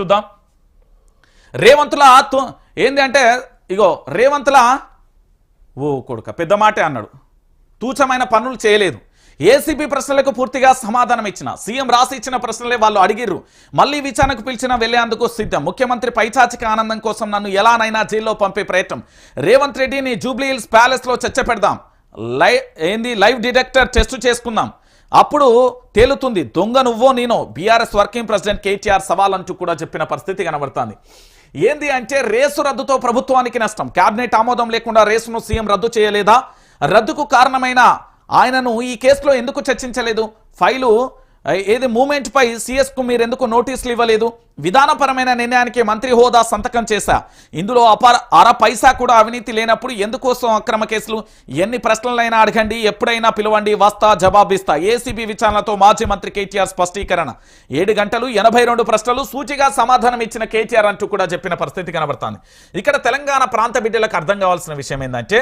చూద్దాం. రేవంతుల తు- ఏంది అంటే ఇగో రేవంతుల ఓ కొడుక పెద్ద మాటే అన్నాడు. తూచమైన పనులు చేయలేదు. ఏసీబీ ప్రశ్నలకు పూర్తిగా సమాధానం ఇచ్చిన సీఎం రాసి ఇచ్చిన ప్రశ్నలే వాళ్ళు అడిగిర్రు. మళ్ళీ విచారణకు పిలిచిన వెళ్ళేందుకు సిద్ధం. ముఖ్యమంత్రి పైచాచిక ఆనందం కోసం నన్ను ఎలానైనా జైల్లో పంపే ప్రయత్నం. రేవంత్ రెడ్డిని జూబ్లీ హిల్స్ ప్యాలెస్లో చర్చ పెడదాం. లైవ్ ఏంది లైవ్ డిటెక్టర్ టెస్ట్ చేసుకుందాం. అప్పుడు తేలుతుంది దొంగ నువ్వో నేను బీఆర్ఎస్ వర్కింగ్ ప్రెసిడెంట్ కేటీఆర్ సవాల్ అంటూ కూడా చెప్పిన పరిస్థితి కనబడుతుంది. ఏంది అంటే రేసు రద్దుతో ప్రభుత్వానికి నష్టం. కేబినెట్ ఆమోదం లేకుండా రేసును సీఎం రద్దు చేయలేదా? రద్దుకు కారణమైన ఆయనను ఈ కేసులో ఎందుకు చర్చించలేదు? ఫైలు ఏది మూమెంట్ పై సిఎస్కు మీరు ఎందుకు నోటీసులు ఇవ్వలేదు? విధానపరమైన నిర్ణయానికి మంత్రి హోదా సంతకం చేశా. ఇందులో అపార అర పైసా కూడా అవినీతి లేనప్పుడు ఎందుకోసం అక్రమ కేసులు? ఎన్ని ప్రశ్నలైనా అడగండి ఎప్పుడైనా పిలవండి వస్తా జవాబిస్తా. ఏసీబీ విచారణతో మాజీ మంత్రి కేటీఆర్ స్పష్టీకరణ. ఏడు గంటలు ఎనభై రెండు ప్రశ్నలు సూచిగా సమాధానం ఇచ్చిన కేటీఆర్ అంటూ కూడా చెప్పిన పరిస్థితి కనబడుతుంది. ఇక్కడ తెలంగాణ ప్రాంత బిడ్డలకు అర్థం కావాల్సిన విషయం ఏంటంటే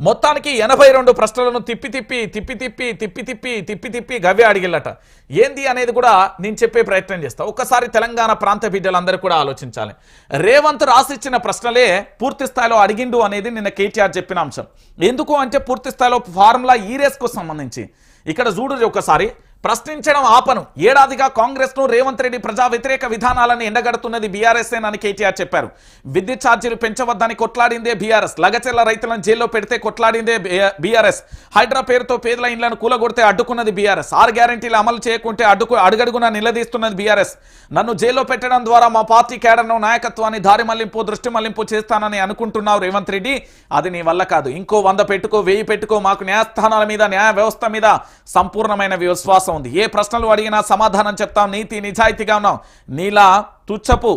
మొత్తానికి ఎనభై రెండు ప్రశ్నలను తిప్పి తిప్పి తిప్పి తిప్పి తిప్పి తిప్పి తిప్పి తిప్పి గవ్వే అడిగిల్లట. ఏంది అనేది కూడా నేను చెప్పే ప్రయత్నం చేస్తా. ఒక్కసారి తెలంగాణ ప్రాంత బిడ్డలందరూ కూడా ఆలోచించాలి. రేవంత్ రాసిచ్చిన ప్రశ్నలే పూర్తి స్థాయిలో అడిగిండు అనేది నిన్న కేటీఆర్ చెప్పిన అంశం. ఎందుకు అంటే పూర్తి స్థాయిలో ఫార్ములా ఈ రేస్కు సంబంధించి. ఇక్కడ చూడు ఒకసారి. ప్రశ్నించడం ఆపను. ఏడాదిగా కాంగ్రెస్ను రేవంత్ రెడ్డి ప్రజా వ్యతిరేక విధానాలను ఎండగడుతున్నది బీఆర్ఎస్ అని కేటీఆర్ చెప్పారు. విద్యుత్ ఛార్జీలు పెంచవద్దని కొట్లాడిందే బీఆర్ఎస్. లగచెల్ల రైతులను జైల్లో పెడితే కొట్లాడిందే బీఆర్ఎస్. హైడ్రా పేరుతో పేదల ఇండ్లను కూలగొడితే అడ్డుకున్నది బీఆర్ఎస్. ఆరు గ్యారంటీలు అమలు చేయకుంటే అడ్డుకు అడుగడుగున నిలదీస్తున్నది బీఆర్ఎస్. నన్ను జైల్లో పెట్టడం ద్వారా మా పార్టీ కేడర్ను నాయకత్వాన్ని దారి మళ్ళింపు దృష్టి మళ్ళింపు చేస్తానని అనుకుంటున్నావు రేవంత్ రెడ్డి. అది నీ వల్ల కాదు. ఇంకో వంద పెట్టుకో వెయ్యి పెట్టుకో మాకు న్యాయస్థానాల మీద న్యాయ వ్యవస్థ మీద సంపూర్ణమైన విశ్వాసం ఉంది ఏ ప్రశ్నలు అడిగినా సమాధానం చెప్తాం. నీతి నిజాయితీగా ఉన్నాం. నీలా తుచ్చపు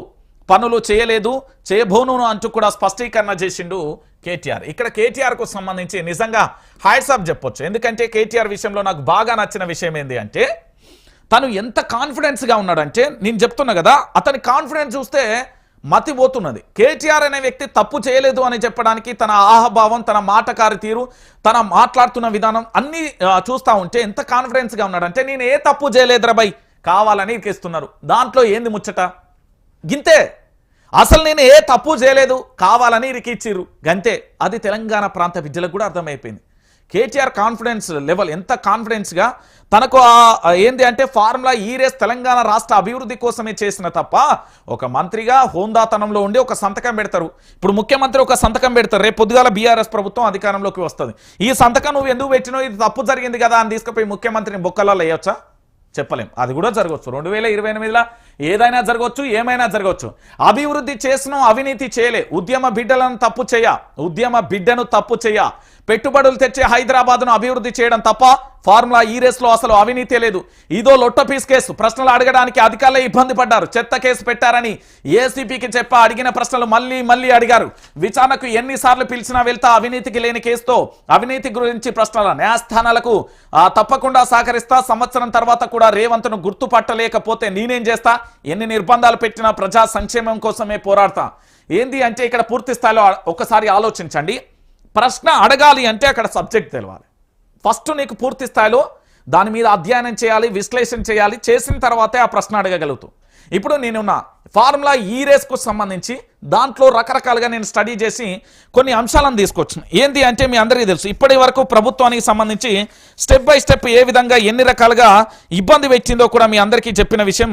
పనులు చేయలేదు. చేయబోను అంటూ కూడా స్పష్టీకరణ చేసిండు కేటీఆర్. ఇక్కడ కేటీఆర్కు సంబంధించి నిజంగా హ్యాట్సాప్ చెప్పొచ్చు. ఎందుకంటే కేటీఆర్ విషయంలో నాకు బాగా నచ్చిన విషయం ఏంటి అంటే తను ఎంత కాన్ఫిడెన్స్గా ఉన్నాడంటే నేను చెప్తున్నా కదా అతని కాన్ఫిడెన్స్ చూస్తే మతిపోతున్నది. కేటీఆర్ అనే వ్యక్తి తప్పు చేయలేదు అని చెప్పడానికి తన ఆహభావం తన మాటకారి తీరు తన మాట్లాడుతున్న విధానం అన్నీ చూస్తూ చూస్తా ఉంటే ఎంత కాన్ఫిడెన్స్గా ఉన్నాడంటే నేను ఏ తప్పు చేయలేదురా బై కావాలని ఇరికిస్తున్నారు. దాంట్లో ఏంది ముచ్చట? గింతే. అసలు నేను ఏ తప్పు చేయలేదు కావాలని ఇరికిచ్చిర్రు. గంతే. అది తెలంగాణ ప్రాంత విద్యలకు కూడా అర్థమైపోయింది. కేటీఆర్ కాన్ఫిడెన్స్ లెవెల్ ఎంత కాన్ఫిడెన్స్గా తనకు ఆ- ఏంది అంటే ఫార్ములా ఈ రేస్ తెలంగాణ రాష్ట్ర అభివృద్ధి కోసమే చేసిన తప్ప ఒక మంత్రిగా హోందాతనంలో ఉండి ఒక సంతకం పెడతారు. ఇప్పుడు ముఖ్యమంత్రి ఒక సంతకం పెడతారు. రేపు పొద్దుగాల బీఆర్ఎస్ ప్రభుత్వం అధికారంలోకి వస్తుంది. ఈ సంతకం నువ్వు ఎందుకు పెట్టినావు ఇది తప్పు జరిగింది కదా అని తీసుకుపోయి ముఖ్యమంత్రిని బొక్కలలో వేయొచ్చా? చెప్పలేం. అది కూడా జరగవచ్చు రెండు వేల ఇరవై ఎనిమిదిలో ఏదైనా జరగవచ్చు ఏమైనా జరగవచ్చు అభివృద్ధి చేసిన అవినీతి చేయలే. ఉద్యమ బిడ్డలను తప్పు చేయ. ఉద్యమ బిడ్డను తప్పు చేయ. పెట్టుబడులు తెచ్చే హైదరాబాద్ను అభివృద్ధి చేయడం తప్ప ఫార్ములా ఈ రేస్లో అసలు అవినీతే లేదు. ఇదో లొట్ట పీస్ కేసు. ప్రశ్నలు అడగడానికి అధికారులే ఇబ్బంది పడ్డారు. చెత్త కేసు పెట్టారని ఏసీపీకి చెప్ప అడిగిన ప్రశ్నలు మళ్ళీ మళ్ళీ అడిగారు. విచారణకు ఎన్నిసార్లు పిలిచినా వెళ్తా అవినీతికి లేని కేసుతో అవినీతి గురించి ప్రశ్నల న్యాయస్థానాలకు ఆ, తప్పకుండా సహకరిస్తా. సంవత్సరం తర్వాత కూడా రేవంత్ను గుర్తుపట్టలేకపోతే నేనేం చేస్తా? ఎన్ని నిర్బంధాలు పెట్టినా ప్రజా సంక్షేమం కోసమే పోరాడతా. ఏంది అంటే ఇక్కడ పూర్తి స్థాయిలో ఒకసారి ఆలోచించండి. ప్రశ్న అడగాలి అంటే అక్కడ సబ్జెక్ట్ తెలవాలి. ఫస్ట్ నీకు పూర్తి స్థాయిలో దాని మీద అధ్యయనం చేయాలి విశ్లేషణ చేయాలి చేసిన తర్వాతే ఆ ప్రశ్న అడగగలుగుతావు. ఇప్పుడు నేనున్న ఫార్ములా ఈ రేస్కు సంబంధించి దాంట్లో రకరకాలుగా నేను స్టడీ చేసి కొన్ని అంశాలను తీసుకొచ్చిన. ఏంది అంటే మీ అందరికీ తెలుసు ఇప్పటి వరకు ప్రభుత్వానికి సంబంధించి స్టెప్ బై స్టెప్ ఏ విధంగా ఎన్ని రకాలుగా ఇబ్బంది పెట్టిందో కూడా మీ అందరికీ చెప్పిన విషయం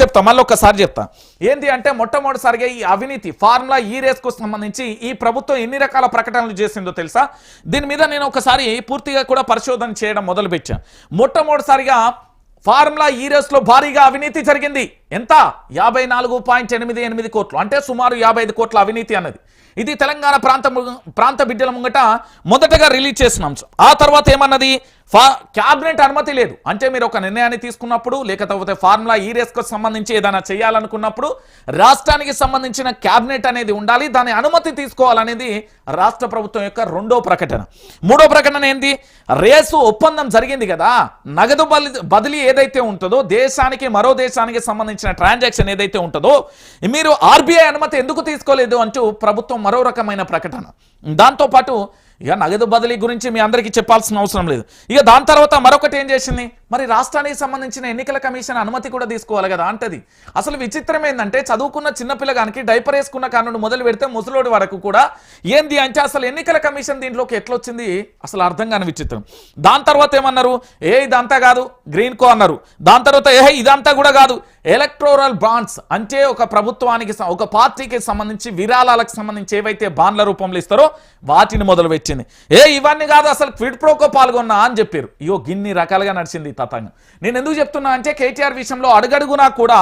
చెప్తా. మళ్ళీ ఒకసారి చెప్తా. ఏంది అంటే మొట్టమొదటిసారిగా ఈ అవినీతి ఫార్ములా ఈ రేస్కు సంబంధించి ఈ ప్రభుత్వం ఎన్ని రకాల ప్రకటనలు చేసిందో తెలుసా? దీని మీద నేను ఒకసారి పూర్తిగా కూడా పరిశోధన చేయడం మొదలుపెట్టాను మొట్టమొదటిసారిగా ఫార్ములా ఈ రేస్లో భారీగా అవినీతి జరిగింది. ఎంత? యాభై నాలుగు పాయింట్ ఎనిమిది ఎనిమిది కోట్లు. అంటే సుమారు యాభై ఐదు కోట్ల అవినీతి అన్నది. ఇది తెలంగాణ ప్రాంత ము- ప్రాంత బిడ్డల ముంగట మొదటగా రిలీజ్ చేసిన అంశం. ఆ తర్వాత ఏమన్నది? ఫా క్యాబినెట్ అనుమతి లేదు. అంటే మీరు ఒక నిర్ణయాన్ని తీసుకున్నప్పుడు లేకపోతే ఫార్ములా ఈ రేస్కు సంబంధించి ఏదైనా చేయాలనుకున్నప్పుడు రాష్ట్రానికి సంబంధించిన క్యాబినెట్ అనేది ఉండాలి దాని అనుమతి తీసుకోవాలనేది రాష్ట్ర ప్రభుత్వం యొక్క రెండో ప్రకటన. మూడో ప్రకటన ఏంది? రేసు ఒప్పందం జరిగింది కదా నగదు బదిలీ ఏదైతే ఉంటుందో దేశానికి మరో దేశానికి సంబంధించిన ట్రాన్సాక్షన్ ఏదైతే ఉంటుందో మీరు ఆర్బీఐ అనుమతి ఎందుకు తీసుకోలేదు అంటూ ప్రభుత్వం మరో రకమైన ప్రకటన. దాంతోపాటు ఇక నగదు బదిలీ గురించి మీ అందరికీ చెప్పాల్సిన అవసరం లేదు. ఇక దాని తర్వాత మరొకటి ఏం చేసింది? మరి రాష్ట్రానికి సంబంధించిన ఎన్నికల కమిషన్ అనుమతి కూడా తీసుకోవాలి కదా అంటది. అసలు విచిత్రం ఏంటంటే చదువుకున్న చిన్నపిల్లగానికి డైపర్ వేసుకున్న కారణం మొదలు పెడితే ముసలోడి వరకు కూడా ఏంది అంటే అసలు ఎన్నికల కమిషన్ దీంట్లోకి ఎట్లొచ్చింది? అసలు అర్థం కాని విచిత్రం. దాని తర్వాత ఏమన్నారు? ఏ ఇదంతా కాదు గ్రీన్ కో అన్నారు. దాని తర్వాత ఏ ఇదంతా కూడా కాదు ఎలక్ట్రోరల్ బాండ్స్ అంటే ఒక ప్రభుత్వానికి ఒక పార్టీకి సంబంధించి విరాళాలకు సంబంధించి ఏవైతే బాండ్ల రూపంలో ఇస్తారో వాటిని మొదలు పెట్టింది ఏ ఇవన్నీ కాదు అసలు క్విడ్ ప్రోకో పాల్గొన్నా అని చెప్పారు. ఇయో గిన్ని రకాలుగా నడిచింది ఈ తతంగం. నేను ఎందుకు చెప్తున్నా అంటే కేటీఆర్ విషయంలో అడుగడుగునా కూడా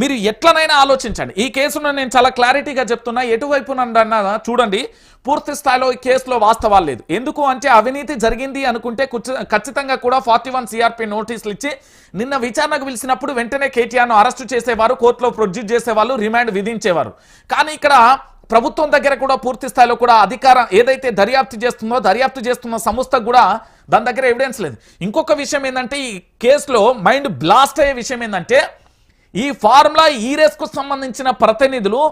మీరు ఎట్లనైనా ఆలోచించండి. ఈ కేసును నేను చాలా క్లారిటీగా చెప్తున్నా. ఎటువైపు చూడండి పూర్తి స్థాయిలో ఈ కేసులో వాస్తవాలు లేదు. ఎందుకు అంటే అవినీతి జరిగింది అనుకుంటే ఖచ్చితంగా కూడా ఫార్టీ వన్ సిఆర్పి నోటీసులు ఇచ్చి నిన్న విచారణకు పిలిచినప్పుడు వెంటనే కేటీఆర్ను అరెస్టు చేసేవారు కోర్టులో ప్రొడ్యూస్ చేసేవాళ్ళు రిమాండ్ విధించేవారు. కానీ ఇక్కడ ప్రభుత్వం దగ్గర కూడా పూర్తి స్థాయిలో కూడా అధికారం ఏదైతే దర్యాప్తు చేస్తుందో దర్యాప్తు చేస్తున్న సంస్థ కూడా దాని దగ్గర ఎవిడెన్స్ లేదు. ఇంకొక విషయం ఏంటంటే ఈ కేసులో మైండ్ బ్లాస్ట్ అయ్యే విషయం ఏంటంటే ఈ ఫార్ములా ఈ రేస్కు సంబంధించిన ప్రతినిధులు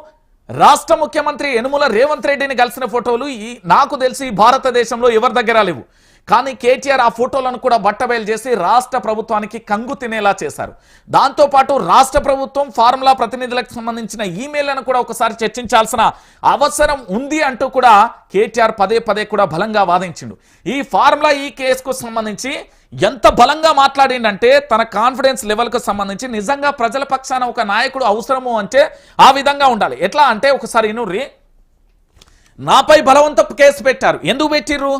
రాష్ట్ర ముఖ్యమంత్రి యనుమల రేవంత్ రెడ్డిని కలిసిన ఫోటోలు ఈ నాకు తెలిసి భారతదేశంలో ఎవరి దగ్గర లేవు. కానీ కేటీఆర్ ఆ ఫోటోలను కూడా బట్టబయలు చేసి రాష్ట్ర ప్రభుత్వానికి కంగు తినేలా చేశారు. దాంతోపాటు రాష్ట్ర ప్రభుత్వం ఫార్ములా ప్రతినిధులకు సంబంధించిన ఈమెయిల్లను కూడా ఒకసారి చర్చించాల్సిన అవసరం ఉంది అంటూ కూడా కేటీఆర్ పదే పదే కూడా బలంగా వాదించిండు. ఈ ఫార్ములా ఈ కేసుకు సంబంధించి ఎంత బలంగా మాట్లాడిండంటే తన కాన్ఫిడెన్స్ లెవెల్కు సంబంధించి నిజంగా ప్రజల పక్షాన ఒక నాయకుడు అవసరము అంటే ఆ విధంగా ఉండాలి. ఎట్లా అంటే ఒకసారి ఇనుర్రి నాపై బలవంతపు కేసు పెట్టారు. ఎందుకు పెట్టిర్రు?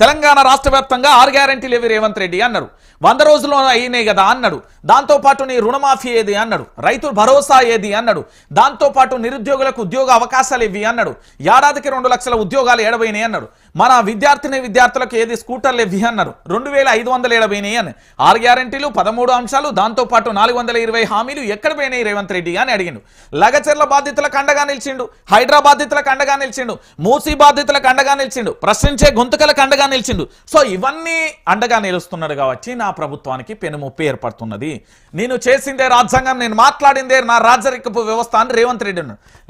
తెలంగాణ రాష్ట్ర వ్యాప్తంగా ఆరు గ్యారంటీలు ఏవి రేవంత్ రెడ్డి అన్నారు. వంద రోజుల్లో అయినాయి కదా అన్నాడు. దాంతోపాటు నీ రుణమాఫీ ఏది అన్నాడు. రైతు భరోసా ఏది అన్నాడు. దాంతోపాటు నిరుద్యోగులకు ఉద్యోగ అవకాశాలు ఇవి అన్నాడు. ఏడాదికి రెండు లక్షల ఉద్యోగాలు ఏడబోయినాయి అన్నాడు. మన విద్యార్థిని విద్యార్థులకు ఏది స్కూటర్లు ఇవి అన్నారు రెండు వేల ఐదు వందలు ఏడబోయినాయి అని. ఆరు గ్యారంటీలు పదమూడు అంశాలు దాంతోపాటు నాలుగు వందల ఇరవై హామీలు ఎక్కడ పోయినాయి రేవంత్ రెడ్డి అని అడిగిండు. లగచర్ల బాధితులకు అండగా నిలిచిండు. హైదరాబాద్ బాధితులకు అండగా నిలిచిండు. మూసీ బాధితులకు అండగా నిలిచిండు. ప్రశ్నించే గొంతుకలకు అండగా నిలిచిండు. సో ఇవన్నీ అండగా నిలుస్తున్నాడు కాబట్టి నా ప్రభుత్వానికి పెనుముప్పు ఏర్పడుతున్నది. నేను చేసిందే రాజ్యాంగం నేను మాట్లాడిందే నా రాజరికపు వ్యవస్థ అని రేవంత్ రెడ్డి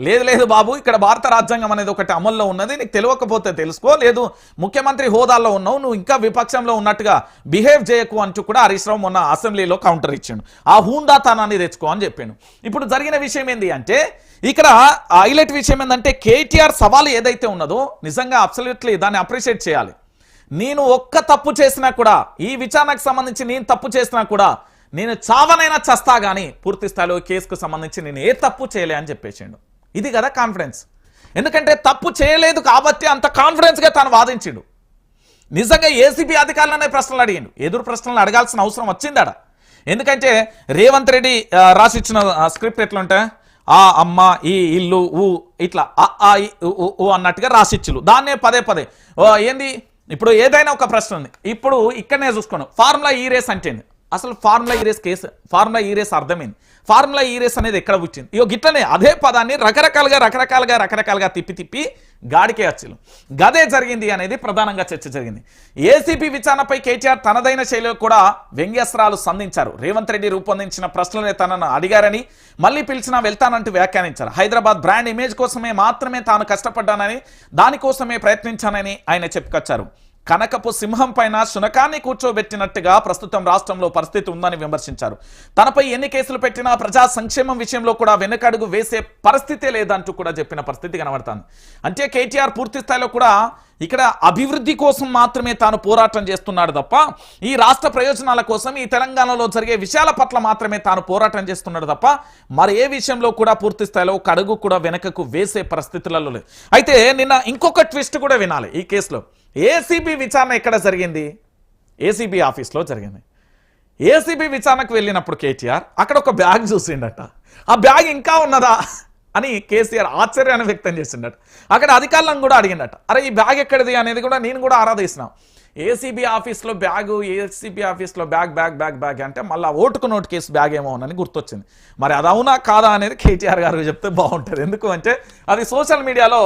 లేదు లేదు బాబు ఇక్కడ భారత రాజ్యాంగం అనేది ఒకటి అమల్లో ఉన్నది నీకు తెలియకపోతే తెలుసుకో. లేదు ముఖ్యమంత్రి హోదాలో ఉన్నావు నువ్వు ఇంకా విపక్షంలో ఉన్నట్టుగా బిహేవ్ చేయకు అంటూ కూడా హరీష్ రావు మొన్న అసెంబ్లీలో కౌంటర్ ఇచ్చాడు. ఆ హూందాతనాన్ని తెచ్చుకో అని చెప్పాను ఇప్పుడు జరిగిన విషయం ఏంటి అంటే ఇక్కడ హైలైట్ విషయం ఏంటంటే కేటీఆర్ సవాలు ఏదైతే ఉన్నదో నిజంగా అబ్సల్యూట్లీ దాన్ని అప్రిషియేట్ చేయాలి. నేను ఒక్క తప్పు చేసినా కూడా ఈ విచారణకు సంబంధించి నేను తప్పు చేసినా కూడా నేను చావనైనా చస్తా కానీ పూర్తి స్థాయిలో కేసుకు సంబంధించి నేను ఏ తప్పు చేయలే అని చెప్పేసిండు. ఇది కదా కాన్ఫిడెన్స్. ఎందుకంటే తప్పు చేయలేదు కాబట్టి అంత కాన్ఫిడెన్స్గా తాను వాదించిండు. నిజంగా ఏసీబీ అధికారులనే ప్రశ్నలు అడిగిండు. ఎదురు ప్రశ్నలు అడగాల్సిన అవసరం వచ్చిందాడ? ఎందుకంటే రేవంత్ రెడ్డి రాసిచ్చిన స్క్రిప్ట్ ఎట్లుంటే ఆ అమ్మ ఈ ఇల్లు ఊ ఇట్లా ఆ, అన్నట్టుగా రాసిచ్చులు దాన్నే పదే పదే. ఓ, ఏంది? ఇప్పుడు ఏదైనా ఒక ప్రశ్న ఉంది. ఇప్పుడు ఇక్కడనే చూసుకోను. ఫార్ములా ఈ రేస్ అంటే అసలు formula E race case formula E race అర్థమైంది. ఫార్ములా ఈ రేస్ అనేది ఎక్కడ పుట్టింది? ఇగో గిట్లనే అదే పదాన్ని రకరకాలుగా రకరకాలుగా రకరకాలుగా తిప్పి తిప్పి గాడికే వచ్చిలు గదే జరిగింది అనేది ప్రధానంగా చర్చ జరిగింది. ఏసీపీ విచారణపై కేటీఆర్ తనదైన శైలిలో కూడా వ్యంగ్యాస్త్రాలు సంధించారు. రేవంత్ రెడ్డి రూపొందించిన ప్రశ్నలనే తనను అడిగారని మళ్ళీ పిలిచినా వెళ్తానంటూ వ్యాఖ్యానించారు. హైదరాబాద్ బ్రాండ్ ఇమేజ్ కోసమే మాత్రమే తాను కష్టపడ్డానని దానికోసమే ప్రయత్నించానని ఆయన చెప్పుకొచ్చారు. కనకపు సింహం పైన శునకాన్ని కూర్చోబెట్టినట్టుగా ప్రస్తుతం రాష్ట్రంలో పరిస్థితి ఉందని విమర్శించారు. తనపై ఎన్ని కేసులు పెట్టినా ప్రజా సంక్షేమం విషయంలో కూడా వెనుకడుగు వేసే పరిస్థితే లేదంటూ కూడా చెప్పిన పరిస్థితి కనబడుతుంది. అంటే కేటీఆర్ పూర్తి స్థాయిలో కూడా ఇక్కడ అభివృద్ధి కోసం మాత్రమే తాను పోరాటం చేస్తున్నాడు తప్ప ఈ రాష్ట్ర ప్రయోజనాల కోసం ఈ తెలంగాణలో జరిగే విషయాల పట్ల మాత్రమే తాను పోరాటం చేస్తున్నాడు తప్ప మరి ఏ విషయంలో కూడా పూర్తి స్థాయిలో కడుగు కూడా వెనకకు వేసే పరిస్థితులలో లేదు. అయితే నిన్న ఇంకొక ట్విస్ట్ కూడా వినాలి ఈ కేసులో. ఏసీబీ విచారణ ఎక్కడ జరిగింది? ఏసీబీ ఆఫీస్లో జరిగింది. ఏసీబీ విచారణకు వెళ్ళినప్పుడు కేటీఆర్ అక్కడ ఒక బ్యాగ్ చూసిండట. ఆ బ్యాగ్ ఇంకా ఉన్నదా అని కేసీఆర్ ఆశ్చర్యాన్ని వ్యక్తం చేసిండట. అక్కడ అధికారులను కూడా అడిగిండట. అరే ఈ బ్యాగ్ ఎక్కడిది అనేది కూడా నేను కూడా ఆరాధిస్తున్నాను ఏసీబీ ఆఫీస్లో బ్యాగు ఏసీబీ ఆఫీస్లో బ్యాగ్ బ్యాగ్ బ్యాగ్ బ్యాగ్ అంటే మళ్ళీ ఓటుకు నోటు కేసు బ్యాగ్ ఏమో అని గుర్తొచ్చింది. మరి అది అవునా కాదా అనేది కేటీఆర్ గారు చెప్తే బాగుంటుంది. ఎందుకు అంటే అది సోషల్ మీడియాలో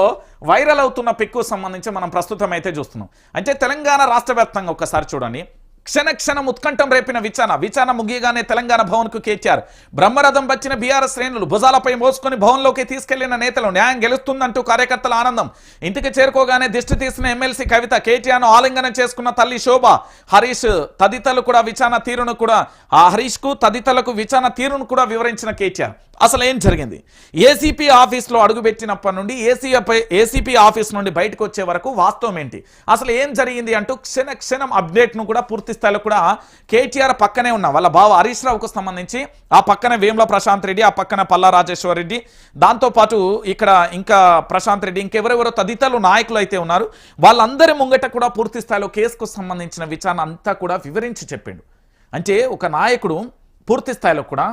వైరల్ అవుతున్న పిక్కు సంబంధించి మనం ప్రస్తుతం అయితే చూస్తున్నాం. అంటే తెలంగాణ రాష్ట్ర వ్యాప్తంగా ఒకసారి చూడండి. క్షణ క్షణం ఉత్కంఠం రేపిన విచారణ. విచారణ ముగియగానే తెలంగాణ భవన్కు కేటీఆర్ బ్రహ్మరథం వచ్చిన బీఆర్ఎస్ శ్రేణులు భుజాలపై మోసుకొని భవన్లోకి తీసుకెళ్ళిన నేతలు న్యాయం గెలుస్తుందంటూ కార్యకర్తల ఆనందం. ఇంటికి చేరుకోగానే దిష్టి తీసిన ఎమ్మెల్సీ కవిత కేటీఆర్ను ఆలింగనం చేసుకున్న తల్లి శోభ హరీష్ తదితరులు కూడా విచారణ తీరును కూడా ఆ హరీష్కు తదితరులకు విచారణ తీరును కూడా వివరించిన కేటీఆర్. అసలు ఏం జరిగింది ఏసీపీ ఆఫీస్లో అడుగుపెట్టినప్పటి నుండి ఏసీపై ఏసీపీ ఆఫీస్ నుండి బయటకు వచ్చే వరకు వాస్తవం ఏంటి? అసలు ఏం జరిగింది అంటూ క్షణ క్షణం అప్డేట్ను కూడా పూర్తి స్థాయిలో కూడా కేటీఆర్ పక్కనే ఉన్న. వాళ్ళ బావ హరీష్ రావుకు సంబంధించి ఆ పక్కన వేముల ప్రశాంత్ రెడ్డి ఆ పక్కన పల్లా రాజేశ్వర్ రెడ్డి. దాంతోపాటు ఇక్కడ ఇంకా ప్రశాంత్ రెడ్డి ఇంకెవరెవరో తదితరులు నాయకులు అయితే ఉన్నారు. వాళ్ళందరి ముంగట కూడా పూర్తి స్థాయిలో కేసుకు సంబంధించిన విచారణ అంతా కూడా వివరించి చెప్పిండు. అంటే ఒక నాయకుడు పూర్తి స్థాయిలో కూడా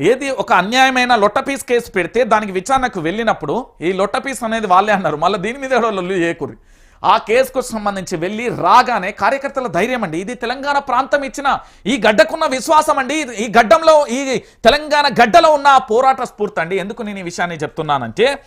ఏది ఒక అన్యాయమైన లొట్టపీస్ కేసు పెడితే దానికి విచారణకు వెళ్ళినప్పుడు ఈ లొట్టపీస్ అనేది వాళ్ళే అన్నారు. మళ్ళీ దీని మీద ఎవరో ఏకురి ఆ కేసుకు సంబంధించి వెళ్ళి రాగానే కార్యకర్తల ధైర్యం అండి. ఇది తెలంగాణ ప్రాంతం ఇచ్చిన ఈ గడ్డకున్న విశ్వాసం అండి. ఇది- ఈ గడ్డంలో ఈ తెలంగాణ గడ్డలో ఉన్న పోరాట స్ఫూర్తి అండి. ఎందుకు నేను ఈ విషయాన్ని చెప్తున్నానంటే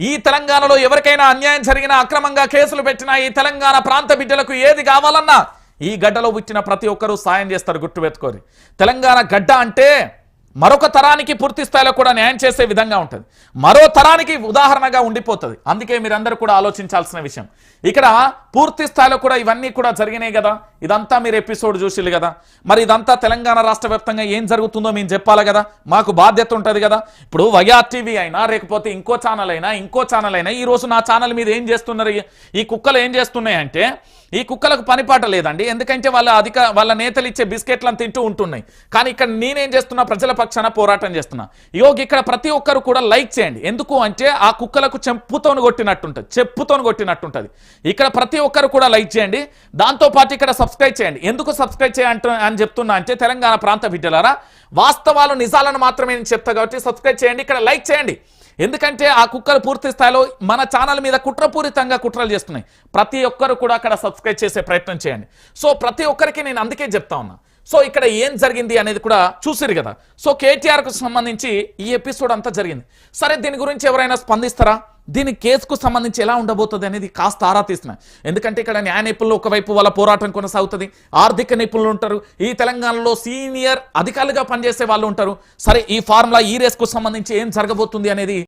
ఈ తెలంగాణలో ఎవరికైనా అన్యాయం జరిగినా అక్రమంగా కేసులు పెట్టినా ఈ తెలంగాణ ప్రాంత బిడ్డలకు ఏది కావాలన్నా ఈ గడ్డలో పుట్టిన ప్రతి ఒక్కరూ సాయం చేస్తారు గుర్తుపెట్టుకోరి తెలంగాణ గడ్డ అంటే మరొక తరానికి పూర్తి స్థాయిలో కూడా న్యాయం చేసే విధంగా ఉంటుంది. మరో తరానికి ఉదాహరణగా ఉండిపోతుంది. అందుకే మీరందరూ కూడా ఆలోచించాల్సిన విషయం. ఇక్కడ పూర్తి స్థాయిలో కూడా ఇవన్నీ కూడా జరిగినాయి కదా. ఇదంతా మీరు ఎపిసోడ్ చూసిల్లు కదా. మరి ఇదంతా తెలంగాణ రాష్ట్ర వ్యాప్తంగా ఏం జరుగుతుందో మేము చెప్పాలి కదా. మాకు బాధ్యత ఉంటుంది కదా. ఇప్పుడు వైఆర్ టీవీ అయినా లేకపోతే ఇంకో ఛానల్ అయినా ఇంకో ఛానల్ అయినా ఈ రోజు నా ఛానల్ మీద ఏం చేస్తున్నారు? ఈ- ఈ కుక్కలు ఏం చేస్తున్నాయి అంటే ఈ కుక్కలకు పనిపాట లేదండి. ఎందుకంటే వాళ్ళ అధిక వాళ్ళ నేతలు ఇచ్చే బిస్కెట్లను తింటూ ఉంటున్నాయి. కానీ ఇక్కడ నేనేం చేస్తున్నా ప్రజల పక్షాన పోరాటం చేస్తున్నా. యోగి ఇక్కడ ప్రతి ఒక్కరు కూడా లైక్ చేయండి. ఎందుకు అంటే ఆ కుక్కలకు చెంపుతోను కొట్టినట్టుంటుంది. చెప్పుతోను కొట్టినట్టుంటుంది. ఇక్కడ ప్రతి ఒక్కరు కూడా లైక్ చేయండి. దాంతోపాటు ఇక్కడ సబ్స్క్రైబ్ చేయండి. ఎందుకు సబ్స్క్రైబ్ చేయంట అని చెప్తున్నా అంటే తెలంగాణ ప్రాంత బిడ్డలారా వాస్తవాలు నిజాలను మాత్రమే నేను చెప్తా కాబట్టి సబ్స్క్రైబ్ చేయండి. ఇక్కడ లైక్ చేయండి. ఎందుకంటే ఆ కుక్కలు పూర్తి స్థాయిలో మన ఛానల్ మీద కుట్రపూరితంగా కుట్రలు చేస్తున్నాయి. ప్రతి ఒక్కరు కూడా అక్కడ సబ్స్క్రైబ్ చేసే ప్రయత్నం చేయండి. సో ప్రతి ఒక్కరికి నేను అందుకే చెప్తా ఉన్నా. సో ఇక్కడ ఏం జరిగింది అనేది కూడా చూసిరు కదా. సో కేటీఆర్కు సంబంధించి ఈ ఎపిసోడ్ అంతా జరిగింది. సరే దీని గురించి ఎవరైనా స్పందిస్తారా? దీని కేసుకు సంబంధించి ఎలా ఉండబోతుంది అనేది కాస్త ఆరా తీసిన. ఎందుకంటే ఇక్కడ న్యాయ నిపుణులు ఒకవైపు వాళ్ళ పోరాటం కొనసాగుతుంది. ఆర్థిక నిపుణులు ఉంటారు. ఈ తెలంగాణలో సీనియర్ అధికారులుగా పనిచేసే వాళ్ళు ఉంటారు. సరే ఈ ఫార్ములా ఈ రేస్కు సంబంధించి ఏం జరగబోతుంది అనేది